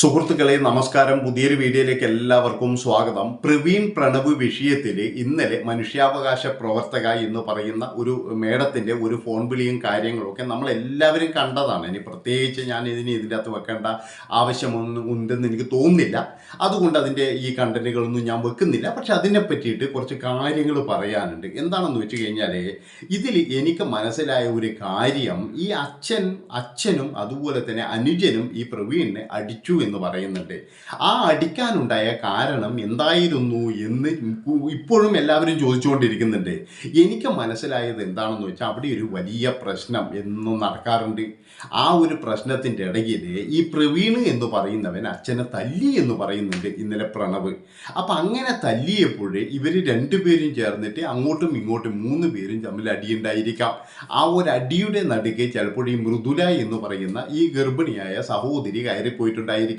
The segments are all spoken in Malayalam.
സുഹൃത്തുക്കളെ നമസ്കാരം. പുതിയൊരു വീഡിയോയിലേക്ക് എല്ലാവർക്കും സ്വാഗതം. പ്രവീൺ പ്രണവ് വിഷയത്തിൽ ഇന്നലെ മനുഷ്യാവകാശ പ്രവർത്തക എന്ന് പറയുന്ന ഒരു മേഡത്തിന്റെ ഒരു ഫോൺ വിളിയും കാര്യങ്ങളൊക്കെ നമ്മൾ എല്ലാവരും കണ്ടതാണ്. ഇനി പ്രത്യേകിച്ച് ഞാൻ ഇതിന് ഇതിന്റെ അകത്ത് വെക്കേണ്ട ആവശ്യമൊന്നും ഉണ്ടെന്ന് എനിക്ക് തോന്നുന്നില്ല. അതുകൊണ്ട് അതിന്റെ ഈ കണ്ടന്റുകളൊന്നും ഞാൻ വെക്കുന്നില്ല. പക്ഷെ അതിനെ പറ്റിയിട്ട് കുറച്ച് കാര്യങ്ങൾ പറയാനുണ്ട്. എന്താണെന്ന് വെച്ച് കഴിഞ്ഞാൽ ഇതിൽ എനിക്ക് മനസ്സിലായ ഒരു കാര്യം ഈ അച്ഛൻ അച്ഛനും അതുപോലെ തന്നെ അനുജനും ഈ പ്രവീണിനെ അടിച്ചു എന്ന് പറയുന്നുണ്ട്. ആ അടിക്കാനുണ്ടായ കാരണം എന്തായിരുന്നു എന്ന് ഇപ്പോഴും എല്ലാവരും ചോദിച്ചുകൊണ്ടിരിക്കുന്നുണ്ട്. എനിക്ക് മനസ്സിലായത് എന്താണെന്ന് വെച്ചാൽ അവിടെ ഒരു വലിയ പ്രശ്നം എന്നും നടക്കാറുണ്ട്. ആ ഒരു പ്രശ്നത്തിന്റെ ഇടയിൽ ഈ പ്രവീണ് എന്ന് പറയുന്നവൻ അച്ഛനെ തല്ലി എന്ന് പറയുന്നുണ്ട് ഇന്നലെ പ്രണവ്. അപ്പം അങ്ങനെ തല്ലിയപ്പോൾ ഇവർ രണ്ടുപേരും ചേർന്നിട്ട് അങ്ങോട്ടും ഇങ്ങോട്ടും മൂന്ന് പേരും തമ്മിൽ അടിയുണ്ടായിരിക്കാം. ആ ഒരു അടിയുടെ നടുക്ക് ചിലപ്പോൾ ഈ മൃദുല എന്ന് പറയുന്ന ഈ ഗർഭിണിയായ സഹോദരി കയറിപ്പോയിട്ടുണ്ടായിരിക്കാം.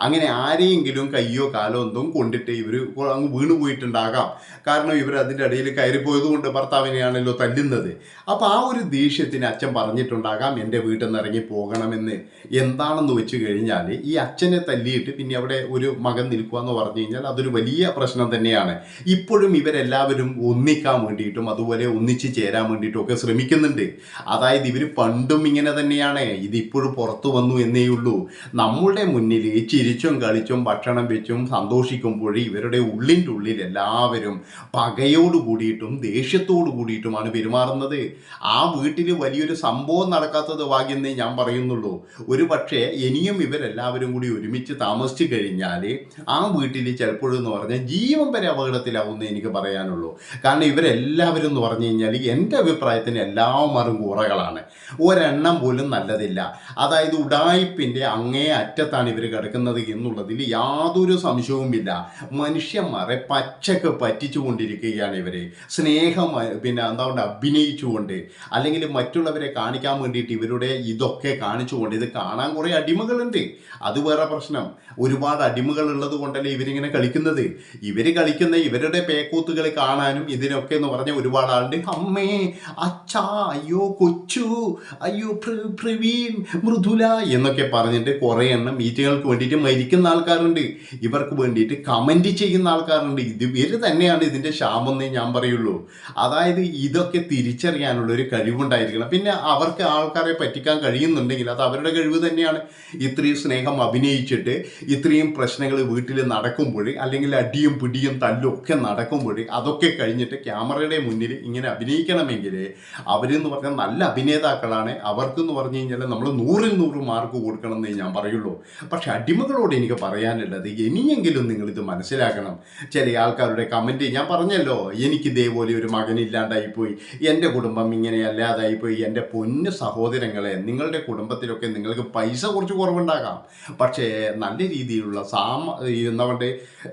അങ്ങനെ ആരെയെങ്കിലും കയ്യോ കാലോ ഒന്നും കൊണ്ടിട്ട് ഇവർ അങ്ങ് വീണു പോയിട്ടുണ്ടാകാം. കാരണം ഇവർ അതിന്റെ ഇടയിൽ കയറിപ്പോയത് കൊണ്ട് ഭർത്താവിനെയാണല്ലോ തല്ലുന്നത്. അപ്പോൾ ആ ഒരു ദേഷ്യത്തിന് അച്ഛൻ പറഞ്ഞിട്ടുണ്ടാകാം എന്റെ വീട്ടിൽ നിന്ന് ഇറങ്ങി പോകണമെന്ന്. എന്താണെന്ന് വെച്ച് കഴിഞ്ഞാൽ ഈ അച്ഛനെ തല്ലിയിട്ട് പിന്നെ അവിടെ ഒരു മകൻ നിൽക്കുക എന്ന് പറഞ്ഞു കഴിഞ്ഞാൽ അതൊരു വലിയ പ്രശ്നം തന്നെയാണ്. ഇപ്പോഴും ഇവരെല്ലാവരും ഒന്നിക്കാൻ വേണ്ടിയിട്ടും അതുപോലെ ഒന്നിച്ച് ചേരാൻ വേണ്ടിയിട്ടും ഒക്കെ ശ്രമിക്കുന്നുണ്ട്. അതായത് ഇവർ പണ്ടും ഇങ്ങനെ തന്നെയാണ്. ഇതിപ്പോഴും പുറത്തു വന്നു എന്നേ ഉള്ളൂ. നമ്മളുടെ മുന്നിൽ ചിരിച്ചും കളിച്ചും ഭക്ഷണം വെച്ചും സന്തോഷിക്കുമ്പോൾ ഇവരുടെ ഉള്ളിന്റെ ഉള്ളിൽ എല്ലാവരും പകയോട് കൂടിയിട്ടും ദേഷ്യത്തോട് കൂടിയിട്ടുമാണ് പെരുമാറുന്നത്. ആ വീട്ടിൽ വലിയൊരു സംഭവം നടക്കാത്തത് ഭാഗ്യെന്നേ ഞാൻ പറയുന്നുള്ളൂ. ഒരു പക്ഷേ ഇനിയും ഇവരെല്ലാവരും കൂടി ഒരുമിച്ച് താമസിച്ചു കഴിഞ്ഞാൽ ആ വീട്ടിൽ ചിലപ്പോഴെന്ന് പറഞ്ഞാൽ ജീവൻ വരെ അപകടത്തിലാവുമെന്ന് എനിക്ക് പറയാനുള്ളൂ. കാരണം ഇവരെല്ലാവരും എന്ന് പറഞ്ഞു കഴിഞ്ഞാൽ എന്റെ അഭിപ്രായത്തിന് എല്ലാവരും കൂറകളാണ്. ഒരെണ്ണം പോലും നല്ലതില്ല. അതായത് ഉടായിപ്പിന്റെ അങ്ങേ അറ്റത്താണ് ഇവർ കിടക്കുന്നത് എന്നുള്ളതിൽ യാതൊരു സംശയവുമില്ല. മനുഷ്യന്മാരെ പച്ചക്ക് പറ്റിച്ചുകൊണ്ടിരിക്കുകയാണ് ഇവർ സ്നേഹം പിന്നെ എന്താ പറയുക അഭിനയിച്ചുകൊണ്ട് അല്ലെങ്കിൽ മറ്റുള്ളവരെ കാണിക്കാൻ വേണ്ടിയിട്ട് ഇവരുടെ ഇതൊക്കെ കാണിച്ചുകൊണ്ട് ഇത് കാണാൻ കുറേ അടിമകളുണ്ട്. അത് വേറെ പ്രശ്നം. ഒരുപാട് അടിമകൾ ഉള്ളത് കൊണ്ടല്ലേ ഇവരിങ്ങനെ കളിക്കുന്നത്. ഇവർ കളിക്കുന്ന ഇവരുടെ പേക്കൂത്തുകൾ കാണാനും ഇതിനൊക്കെ എന്ന് പറഞ്ഞ ഒരുപാട് ആളുണ്ട്. അമ്മേ അച്ഛാ അയ്യോ കൊച്ചു അയ്യോ പ്ര- പ്രവീൺ മൃദുല എന്നൊക്കെ പറഞ്ഞിട്ട് കുറേ എണ്ണം മീറ്റിങ്ങുകൾക്ക് വേണ്ടിയിട്ട് മരിക്കുന്ന ആൾക്കാരുണ്ട്. ഇവർക്ക് വേണ്ടിയിട്ട് കമന്റ് ചെയ്യുന്ന ആൾക്കാരുണ്ട്. ഇത് ഇവർ തന്നെയാണ് ഇതിന്റെ ശാപമെന്നേ ഞാൻ പറയുള്ളൂ. അതായത് ഇതൊക്കെ തിരിച്ചറിയാനുള്ള ഒരു കഴിവുണ്ടായിരിക്കണം. പിന്നെ അവർക്ക് ആൾക്കാരെ പറ്റിക്കാൻ കഴിയുന്നുണ്ടെങ്കിൽ അത് അവരുടെ കഴിവ് തന്നെയാണ്. ഇത്രയും സ്നേഹം അഭിനയിച്ചിട്ട് ഇത്രയും പ്രശ്നങ്ങൾ വീട്ടിൽ നടക്കുമ്പോൾ അല്ലെങ്കിൽ അടിയും പിടിയും തല്ലും ഒക്കെ നടക്കുമ്പോൾ അതൊക്കെ കഴിഞ്ഞിട്ട് ക്യാമറയുടെ മുന്നിൽ ഇങ്ങനെ അഭിനയിക്കണമെങ്കിൽ അവരെന്ന് പറഞ്ഞാൽ നല്ല അഭിനേതാക്കളാണ്. അവർക്കെന്ന് പറഞ്ഞു കഴിഞ്ഞാൽ നമ്മൾ നൂറിൽ നൂറ് മാർക്ക് കൊടുക്കണം എന്നേ ഞാൻ പറയുള്ളൂ. പക്ഷെ അടിമകളോട് എനിക്ക് പറയാനുള്ളത് ഇനിയെങ്കിലും നിങ്ങൾ ഇത് മനസ്സിലാക്കണം. ചില ആൾക്കാരുടെ കമന്റ് ഞാൻ പറഞ്ഞല്ലോ എനിക്ക് ഇതേപോലെ ഒരു മകനില്ലാണ്ടായിപ്പോയി എന്റെ കുടുംബം ഇങ്ങനെ അല്ലാതായിപ്പോയി എന്റെ പൊന്നു സഹോദരങ്ങളെ നിങ്ങളുടെ കുടുംബത്തിലൊക്കെ നിങ്ങൾക്ക് പൈസ കുറച്ച് കുറവുണ്ടാകാം. പക്ഷേ നല്ല രീതിയിലുള്ള സാമ എന്താ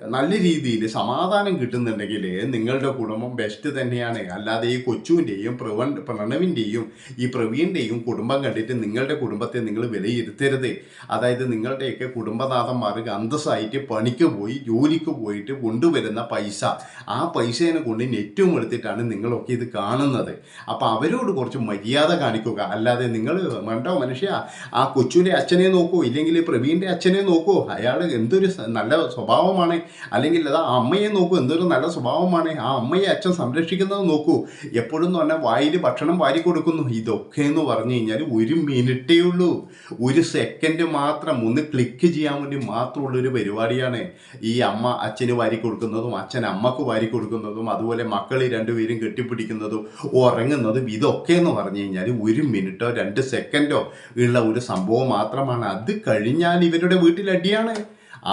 നല്ല രീതിയിൽ സമാധാനം കിട്ടുന്നുണ്ടെങ്കിൽ നിങ്ങളുടെ കുടുംബം ബെസ്റ്റ് തന്നെയാണ്. അല്ലാതെ ഈ കൊച്ചുവിന്റെയും പ്രവൺ പ്രണവിന്റെയും ഈ പ്രവീണിന്റെയും കുടുംബം കണ്ടിട്ട് നിങ്ങളുടെ കുടുംബത്തെ നിങ്ങൾ വിലയിരുത്തരുത്. അതായത് നിങ്ങളുടെയൊക്കെ കുടുംബനാഥന്മാർക്ക് അന്തസ്സായിട്ട് പണിക്ക് പോയി ജോലിക്ക് പോയിട്ട് കൊണ്ടുവരുന്ന പൈസ. ആ പൈസേനെ കൊണ്ട് നെറ്റും എടുത്തിട്ടാണ് നിങ്ങളൊക്കെ ഇത് കാണുന്നത്. അപ്പോൾ അവരോട് കുറച്ച് മര്യാദ കാണിക്കുക. അല്ലാതെ നിങ്ങൾ വേണ്ടോ മനുഷ്യ ആ കൊച്ചുവിന്റെ അച്ഛനെ നോക്കൂ ഇല്ലെങ്കിൽ പ്രവീണിന്റെ അച്ഛനെ നോക്കൂ. അയാൾ എന്തൊരു നല്ല സ്വഭാവമാണ്. അല്ലെങ്കിൽ അത് ആ അമ്മയെ നോക്കൂ എന്തൊരു നല്ല സ്വഭാവമാണ്. ആ അമ്മയെ അച്ഛൻ സംരക്ഷിക്കുന്നത് നോക്കൂ. എപ്പോഴും എന്ന് പറഞ്ഞാൽ വായിൽ ഭക്ഷണം വാരി കൊടുക്കുന്നു. ഇതൊക്കെ എന്ന് പറഞ്ഞു കഴിഞ്ഞാൽ ഒരു മിനിറ്റേ ഉള്ളൂ. ഒരു സെക്കൻഡ് മാത്രം ഒന്ന് ക്ലിക്ക് ചെയ്യാൻ വേണ്ടി മാത്രമുള്ളൊരു പരിപാടിയാണ് ഈ അമ്മ അച്ഛന് വാരി കൊടുക്കുന്നതും അച്ഛൻ അമ്മയ്ക്ക് വാരി കൊടുക്കുന്നതും അതുപോലെ മക്കൾ രണ്ടുപേരും കെട്ടിപ്പിടിക്കുന്നതും ഉറങ്ങുന്നതും ഇതൊക്കെ എന്ന് പറഞ്ഞു കഴിഞ്ഞാൽ ഒരു മിനിറ്റോ രണ്ട് സെക്കൻഡോ ഉള്ള ഒരു സംഭവം മാത്രമാണ്. അത് കഴിഞ്ഞാൽ ഇവരുടെ വീട്ടിൽ അടിയാണ്.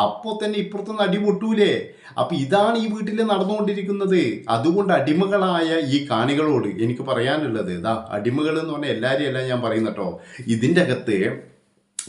അപ്പോൾ തന്നെ ഇപ്പുറത്തുനിന്ന് അടി പൊട്ടൂലേ. അപ്പം ഇതാണ് ഈ വീട്ടിൽ നടന്നുകൊണ്ടിരിക്കുന്നത്. അതുകൊണ്ട് അടിമകളായ ഈ കാണികളോട് എനിക്ക് പറയാനുള്ളത് ഇതാ അടിമകൾ എന്ന് പറഞ്ഞാൽ എല്ലാവരെയും എല്ലാം ഞാൻ പറയുന്നട്ടോ ഇതിന്റെ അകത്ത്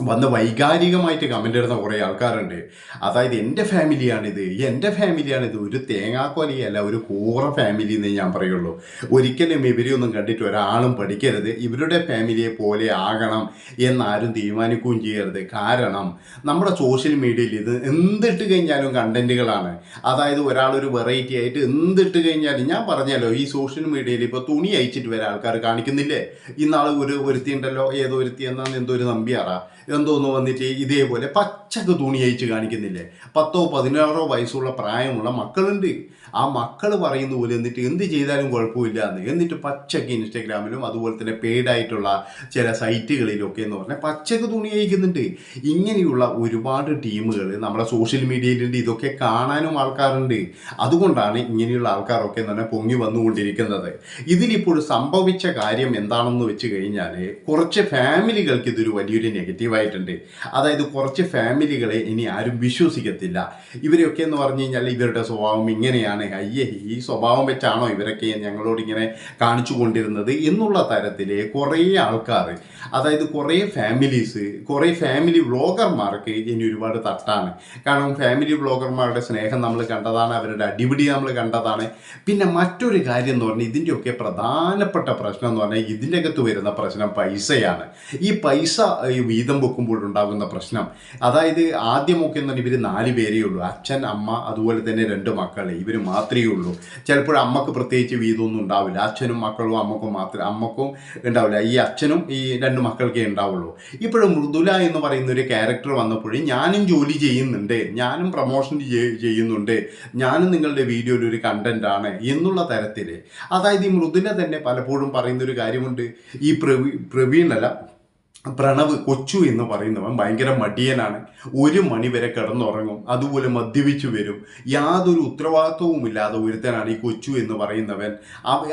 വന്ന് വൈകാരികമായിട്ട് കമന്റ് ഇടുന്ന കുറേ ആൾക്കാരുണ്ട്. അതായത് എന്റെ ഫാമിലിയാണിത്. എന്റെ ഫാമിലിയാണിത്. ഒരു തേങ്ങാക്കൊലയല്ല ഒരു കൂറ ഫാമിലി എന്നേ ഞാൻ പറയുള്ളൂ. ഒരിക്കലും ഇവരെയൊന്നും കണ്ടിട്ട് ഒരാളും പഠിക്കരുത്. ഇവരുടെ ഫാമിലിയെ പോലെ ആകണം എന്നാരും തീരുമാനിക്കുകയും ചെയ്യരുത്. കാരണം നമ്മുടെ സോഷ്യൽ മീഡിയയിൽ ഇത് എന്തിട്ട് കഴിഞ്ഞാലും കണ്ടന്റുകളാണ് അതായത് ഒരാളൊരു വെറൈറ്റി ആയിട്ട് എന്തിട്ട് കഴിഞ്ഞാലും ഞാൻ പറഞ്ഞല്ലോ ഈ സോഷ്യൽ മീഡിയയിൽ ഇപ്പോൾ തുണി അയച്ചിട്ട് വരെ ആൾക്കാർ കാണിക്കുന്നില്ലേ? ഇന്നാൾ ഒരു ഒരുത്തി ഏതോ ഒരുത്തി എന്നാന്ന് എന്തോ ഒരു നമ്പിയാറാ. എന്തോന്ന് വന്നിട്ട് ഇതേപോലെ പച്ചക്ക് തുണി അയച്ച് കാണിക്കുന്നില്ലേ? പത്തോ പതിനാറോ വയസ്സുള്ള പ്രായമുള്ള മക്കളുണ്ട്. ആ മക്കൾ പറയുന്ന പോലെ എന്നിട്ട് എന്ത് ചെയ്താലും കുഴപ്പമില്ല എന്ന്. എന്നിട്ട് പച്ചക്ക് ഇൻസ്റ്റാഗ്രാമിലും അതുപോലെ തന്നെ പെയ്ഡായിട്ടുള്ള ചില സൈറ്റുകളിലൊക്കെ എന്ന് പറഞ്ഞാൽ പച്ചക്ക് തുണി അയക്കുന്നുണ്ട് ഇങ്ങനെയുള്ള ഒരുപാട് ടീമുകൾ നമ്മുടെ സോഷ്യൽ മീഡിയയിലുണ്ട് ഇതൊക്കെ കാണാനും ആൾക്കാരുണ്ട്. അതുകൊണ്ടാണ് ഇങ്ങനെയുള്ള ആൾക്കാരൊക്കെ തന്നെ പൊങ്ങി വന്നുകൊണ്ടിരിക്കുന്നത്. ഇതിലിപ്പോൾ സംഭവിച്ച കാര്യം എന്താണെന്ന് വെച്ച് കഴിഞ്ഞാൽ കുറച്ച് ഫാമിലികൾക്ക് ഇതൊരു വലിയൊരു നെഗറ്റീവായിട്ടുണ്ട് അതായത് കുറച്ച് ഫാമിലികളെ ഇനി ആരും വിശ്വസിക്കത്തില്ല. ഇവരെയൊക്കെ എന്ന് പറഞ്ഞു കഴിഞ്ഞാൽ ഇവരുടെ സ്വഭാവം ഇങ്ങനെയാണ്. അയ്യേ ഈ സ്വഭാവം വെച്ചാണോ ഇവരൊക്കെ ഞങ്ങളോട് ഇങ്ങനെ കാണിച്ചു കൊണ്ടിരുന്നത് എന്നുള്ള തരത്തിൽ കുറേ ആൾക്കാർ അതായത് കുറേ ഫാമിലീസ് കുറേ ഫാമിലി വ്ളോഗർമാർക്ക് ഇനി ഒരുപാട് തട്ടാണ്. കാരണം ഫാമിലി വ്ളോഗർമാരുടെ സ്നേഹം നമ്മൾ കണ്ടതാണ് അവരുടെ അടിപിടി നമ്മൾ കണ്ടതാണ്. പിന്നെ മറ്റൊരു കാര്യം എന്ന് പറഞ്ഞാൽ ഇതിന്റെയൊക്കെ പ്രധാനപ്പെട്ട പ്രശ്നം എന്ന് പറഞ്ഞാൽ ഇതിന്റെ അകത്ത് വരുന്ന പ്രശ്നം പൈസയാണ്. ഈ പൈസ ഈ വീതം വെക്കുമ്പോൾ ഉണ്ടാകുന്ന പ്രശ്നം. അതായത് ആദ്യമൊക്കെ എന്ന് പറഞ്ഞാൽ ഇവർ നാല് പേരേ ഉള്ളൂ. അച്ഛൻ അമ്മ അതുപോലെ തന്നെ രണ്ട് മക്കൾ ഇവർ മാത്രമേ ഉള്ളൂ. ചിലപ്പോൾ അമ്മയ്ക്ക് പ്രത്യേകിച്ച് വീതമൊന്നും ഉണ്ടാവില്ല. അച്ഛനും മക്കളും അമ്മക്കും മാത്രം അമ്മക്കും ഉണ്ടാവില്ല. ഈ അച്ഛനും ഈ രണ്ട് മക്കൾക്കേ ഉണ്ടാവുള്ളൂ. ഇപ്പോഴും മൃദുല എന്ന് പറയുന്ന ഒരു ക്യാരക്ടർ വന്നപ്പോഴും ഞാനും ജോലി ചെയ്യുന്നുണ്ട്. ഞാനും പ്രൊമോഷൻ ചെയ്യുന്നുണ്ട്. ഞാനും നിങ്ങളുടെ വീഡിയോയിൽ ഒരു കണ്ടന്റ് ആണ് എന്നുള്ള തരത്തിൽ അതായത് ഈ മൃദുല തന്നെ പലപ്പോഴും പറയുന്ന ഒരു കാര്യമുണ്ട്. ഈ പ്രവീ പ്രവീണല്ല പ്രണവ് കൊച്ചു എന്ന് പറയുന്നവൻ ഭയങ്കര മടിയനാണ്. ഒരു മണിവരെ കിടന്നുറങ്ങും. അതുപോലെ മദ്യപിച്ചു വരും. യാതൊരു ഉത്തരവാദിത്വവും ഇല്ലാതെ ഒരുത്തനാണ് ഈ കൊച്ചു എന്ന് പറയുന്നവൻ.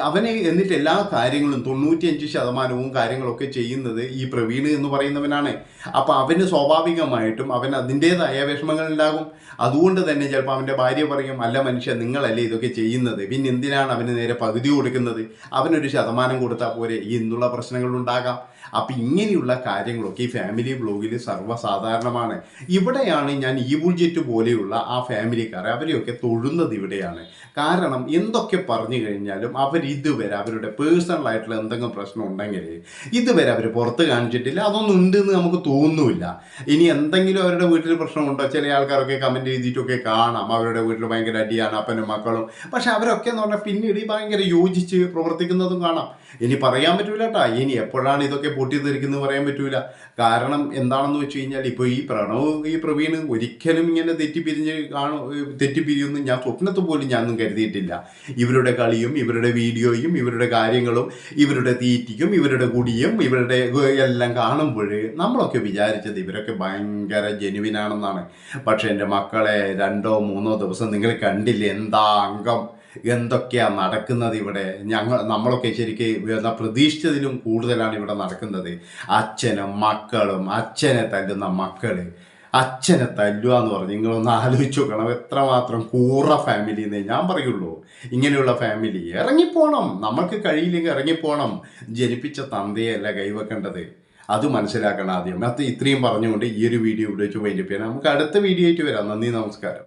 അവനെ എന്നിട്ട് എല്ലാ കാര്യങ്ങളും തൊണ്ണൂറ്റിയഞ്ച് ശതമാനവും കാര്യങ്ങളൊക്കെ ചെയ്യുന്നത് ഈ പ്രവീൺ എന്ന് പറയുന്നവനാണ്. അപ്പൊ അവന് സ്വാഭാവികമായിട്ടും അവൻ അതിന്റെതായ വിഷമങ്ങൾ ഉണ്ടാകും അതുകൊണ്ട് തന്നെ ചിലപ്പോൾ അവന്റെ ഭാര്യ പറയും അല്ല മനുഷ്യ നിങ്ങളല്ലേ ഇതൊക്കെ ചെയ്യുന്നത്? പിന്നെ എന്തിനാണ് അവന് നേരെ പകുതി കൊടുക്കുന്നത്? അവനൊരു ശതമാനം കൊടുത്താൽ പോരെ? എന്നുള്ള പ്രശ്നങ്ങൾ ഉണ്ടാകാം അപ്പം ഇങ്ങനെയുള്ള കാര്യങ്ങളൊക്കെ ഈ ഫാമിലി ബ്ലോഗിൽ സർവസാധാരണമാണ്. ഇവിടെയാണ് ഞാൻ ഈ ബുൾജെറ്റ് പോലെയുള്ള ആ ഫാമിലിക്കാരെ അവരെയൊക്കെ തൊഴുന്നത് ഇവിടെയാണ്. കാരണം എന്തൊക്കെ പറഞ്ഞു കഴിഞ്ഞാലും അവർ ഇതുവരെ അവരുടെ പേഴ്സണൽ ആയിട്ടുള്ള എന്തെങ്കിലും പ്രശ്നം ഉണ്ടെങ്കിൽ ഇതുവരെ അവർ പുറത്ത് കാണിച്ചിട്ടില്ല. അതൊന്നും ഉണ്ടെന്ന് നമുക്ക് തോന്നുന്നില്ല. ഇനി എന്തെങ്കിലും അവരുടെ വീട്ടിൽ പ്രശ്നമുണ്ടോ ചില ആൾക്കാരൊക്കെ കമന്റ് ചെയ്തിട്ടൊക്കെ കാണാം. അവരുടെ വീട്ടിൽ ഭയങ്കര അടിയാണ് അപ്പനും മക്കളും. പക്ഷെ അവരൊക്കെ എന്ന് പറഞ്ഞാൽ പിന്നീട് ഭയങ്കര യോജിച്ച് പ്രവർത്തിക്കുന്നതും കാണാം. ഇനി പറയാൻ പറ്റൂല കേട്ടാ ഇനി എപ്പോഴാണ് ഇതൊക്കെ പൊട്ടിത്തെറിക്കുന്നത് പറയാൻ പറ്റൂല. കാരണം എന്താണെന്ന് വെച്ച് കഴിഞ്ഞാൽ ഇപ്പോൾ ഈ പ്രണവ് ഈ പ്രവീൺ ഒരിക്കലും ഇങ്ങനെ തെറ്റിപ്പിരിഞ്ഞ് കാണും തെറ്റിപ്പിരിയൊന്നും. ഞാൻ സ്വപ്നത്തിൽ പോലും ഞാനൊന്നും കരുതിയിട്ടില്ല. ഇവരുടെ കളിയും ഇവരുടെ വീഡിയോയും ഇവരുടെ കാര്യങ്ങളും ഇവരുടെ തീറ്റിക്കും ഇവരുടെ കുടിയും ഇവരുടെ എല്ലാം കാണുമ്പോൾ നമ്മളൊക്കെ വിചാരിച്ചത് ഇവരൊക്കെ ഭയങ്കര ജെനുവിനാണെന്നാണ്. പക്ഷെ എന്റെ മക്കളെ രണ്ടോ മൂന്നോ ദിവസം നിങ്ങൾ കണ്ടില്ല? എന്താ അംഗം? എന്തൊക്കെയാ നടക്കുന്നത് ഇവിടെ? ഞങ്ങൾ നമ്മളൊക്കെ ശരിക്കും പ്രതീക്ഷിച്ചതിലും കൂടുതലാണ് ഇവിടെ നടക്കുന്നത്. അച്ഛനും മക്കളും അച്ഛനെ തല്ലുന്ന മക്കൾ. അച്ഛനെ തല്ലുക എന്ന് പറഞ്ഞ് നിങ്ങളൊന്ന് ആലോചിച്ച് നോക്കണം. എത്രമാത്രം കൂറ ഫാമിലി എന്നേ ഞാൻ പറയുള്ളൂ. ഇങ്ങനെയുള്ള ഫാമിലി ഇറങ്ങിപ്പോണം. നമ്മൾക്ക് കഴിയില്ലെങ്കിൽ ഇറങ്ങിപ്പോണം. ജനിപ്പിച്ച തന്തയല്ല കൈവെക്കേണ്ടത്. അത് മനസ്സിലാക്കണം ആദ്യം. അത് ഇത്രയും പറഞ്ഞുകൊണ്ട് ഈ ഒരു വീഡിയോ ഇവിടെ വെച്ച് വൈൻഡപ്പ് നമുക്ക് അടുത്ത വീഡിയോ ആയിട്ട് വരാം. നന്ദി നമസ്കാരം.